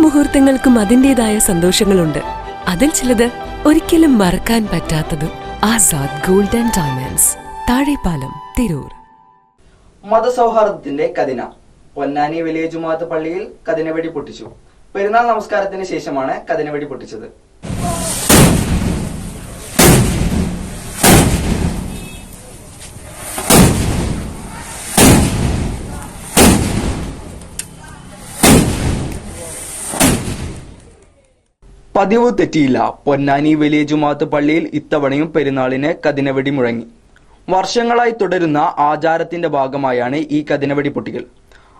മുഹൂർത്തങ്ങൾക്കും അതിന്റെതായ സന്തോഷങ്ങളുണ്ട്. അതിൽ ചിലത് ഒരിക്കലും മറക്കാൻ പറ്റാത്തതും ആസാദ് ഗോൾഡൻ ഡയമണ്ട്സ് താഴെപ്പാലം തിരൂർ. മതസൗഹാർദ്ദത്തിന്റെ കതിന. പൊന്നാനി വലിയ ജുമാഅത്ത് പള്ളിയിൽ കതിനവെടി പൊട്ടിച്ചു. പെരുന്നാൾ നമസ്കാരത്തിന് ശേഷമാണ് കതിനവെടി പൊട്ടിച്ചത്. പതിവ് തെറ്റിയില്ല. പൊന്നാനി വലിയ ജുമാത്ത് പള്ളിയിൽ ഇത്തവണയും പെരുന്നാളിന് കതിനവെടി മുഴങ്ങി. വർഷങ്ങളായി തുടരുന്ന ആചാരത്തിന്റെ ഭാഗമായാണ് ഈ കതിനവെടി പൊട്ടികൾ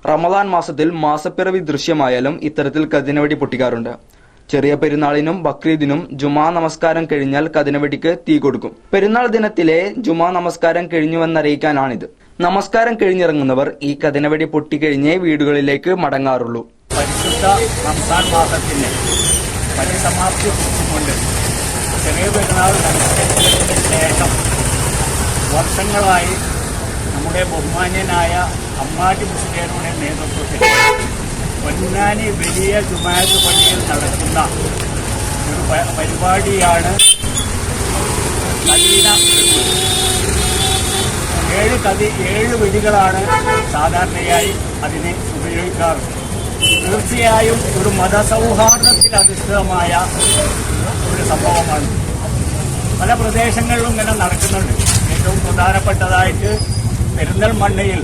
റമദാൻ മാസത്തിൽ മാസപ്പിറവി ദൃശ്യമായാലും ഇത്തരത്തിൽ കതിനവെടി പൊട്ടിക്കാറുണ്ട്. ചെറിയ പെരുന്നാളിനും ബക്രീദിനും ജുമാ നമസ്കാരം കഴിഞ്ഞാൽ കതിനവെടിക്ക് തീ കൊടുക്കും. പെരുന്നാൾ ദിനത്തിലെ ജുമാ നമസ്കാരം കഴിഞ്ഞുവെന്നറിയിക്കാനാണിത്. നമസ്കാരം കഴിഞ്ഞിറങ്ങുന്നവർ ഈ കതിനവെടി പൊട്ടിക്കഴിഞ്ഞേ വീടുകളിലേക്ക് മടങ്ങാറുള്ളൂ. റംസാൻ പരിസമാപ്തി ഉണ്ട് ചെറിയ പെരുന്നാൾ ശേഷം വർഷങ്ങളായി നമ്മുടെ ബഹുമാന്യനായ അമ്മാടി മുസ്ലിയുടെ നേതൃത്വത്തിൽ പൊന്നാനി വലിയ ജുമാഅത്ത് പള്ളിയിൽ നടക്കുന്ന ഒരു പരിപാടിയാണ് ഏഴ് കതി ഏഴ് വിധികളാണ് സാധാരണയായി അതിനെ ഉപയോഗിക്കാറ്. തീർച്ചയായും ഒരു മതസൗഹാർദ്ദത്തിൽ അധിഷ്ഠിതമായ ഒരു സംഭവമാണ്. പല പ്രദേശങ്ങളിലും ഇങ്ങനെ നടക്കുന്നുണ്ട്. ഏറ്റവും പ്രധാനപ്പെട്ടതായിട്ട് പെരിന്തൽമണ്ണയിൽ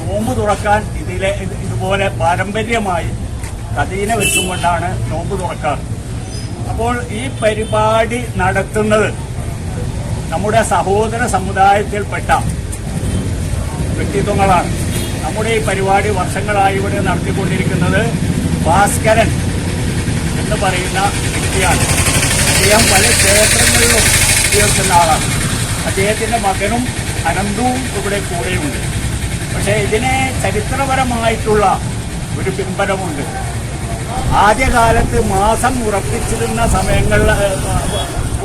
നോമ്പ് തുറക്കാൻ ഇതിലെ ഇതുപോലെ പാരമ്പര്യമായി കഥീനെ വെച്ചുകൊണ്ടാണ് നോമ്പ് തുറക്കാറ്. അപ്പോൾ ഈ പരിപാടി നടത്തുന്നത് നമ്മുടെ സഹോദര സമുദായത്തിൽപ്പെട്ട വ്യക്തിത്വങ്ങളാണ്. നമ്മുടെ ഈ പരിപാടി വർഷങ്ങളായി ഇവിടെ നടത്തിക്കൊണ്ടിരിക്കുന്നത് ഭാസ്കരൻ എന്ന് പറയുന്ന വ്യക്തിയാണ്. അദ്ദേഹം പല ക്ഷേത്രങ്ങളിലും ഉയർത്തുന്ന ആളാണ്. അദ്ദേഹത്തിന്റെ മകനും അനന്തവും ഇവിടെ കൂടെയുണ്ട്. പക്ഷേ ഇതിനെ ചരിത്രപരമായിട്ടുള്ള ഒരു പിൻബലമുണ്ട്. ആദ്യകാലത്ത് മാസം ഉറപ്പിച്ചിരുന്ന സമയങ്ങളിൽ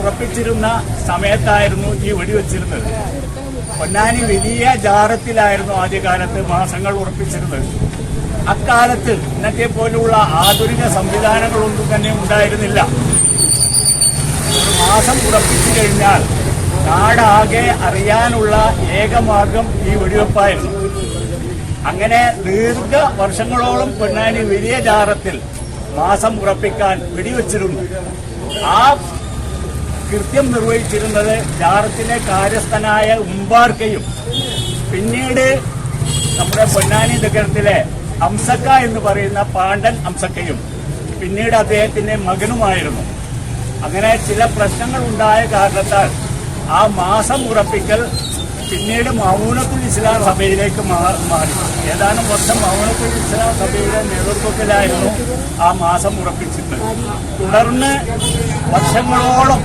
ഉറപ്പിച്ചിരുന്ന സമയത്തായിരുന്നു ഈ വെടിവെച്ചിരുന്നത്. പൊന്നാനി വലിയ ജാറത്തിലായിരുന്നു ആദ്യകാലത്ത് മാസങ്ങൾ ഉറപ്പിച്ചിരുന്നത്. അക്കാലത്ത് ഇന്നത്തെ പോലുള്ള ആധുനിക സംവിധാനങ്ങളൊന്നും തന്നെ ഉണ്ടായിരുന്നില്ല. മാസം ഉറപ്പിച്ചു കഴിഞ്ഞാൽ നാടാകെ അറിയാനുള്ള ഏക മാർഗം ഈ വെടിവെപ്പായിരുന്നു അങ്ങനെ ദീർഘ വർഷങ്ങളോളം പൊന്നാനി വലിയ ജാറത്തിൽ മാസം ഉറപ്പിക്കാൻ വെടിവെച്ചിരുന്നു. ആ കൃത്യം നിർവഹിച്ചിരുന്നത് ജാറത്തിലെ കാര്യസ്ഥനായ ഉമ്പാർക്കയും പിന്നീട് നമ്മുടെ പൊന്നാനി നഗരത്തിലെ അംസക്ക എന്ന് പറയുന്ന പാണ്ഡൻ അംസക്കയും പിന്നീട് അദ്ദേഹത്തിന്റെ മകനുമായിരുന്നു. അങ്ങനെ ചില പ്രശ്നങ്ങൾ ഉണ്ടായ കാരണത്താൽ ആ മാസം ഉറപ്പിക്കൽ പിന്നീട് മൗനത്തുൽ ഇസ്ലാം സഭയിലേക്ക് മാറി ഏതാനും വർഷം മൗനത്തുൽ ഇസ്ലാം സഭയുടെ നേതൃത്വത്തിലായിരുന്നു ആ മാസം ഉറപ്പിച്ചിട്ട്. തുടർന്ന് വർഷങ്ങളോളം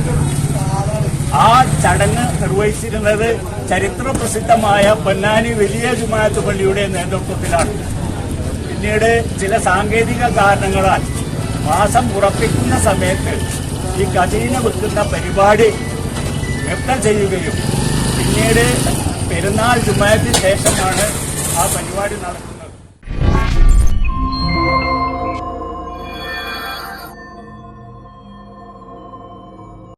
ചടങ്ങ് നിർവഹിച്ചിരുന്നത് ചരിത്ര പ്രസിദ്ധമായ പൊന്നാനി വലിയ ജുമാഅത്ത് പള്ളിയുടെ നേതൃത്വത്തിലാണ്. പിന്നീട് ചില സാങ്കേതിക കാരണങ്ങളാൽ മാസം ഉറപ്പിക്കുന്ന സമയത്ത് ഈ കഥീന വെക്കുന്ന പരിപാടി വ്യക്തം ചെയ്യുകയും പിന്നീട് പെരുന്നാൾ ജുമായത്തിന് ശേഷമാണ് ആ പരിപാടി നടക്കുന്നത്.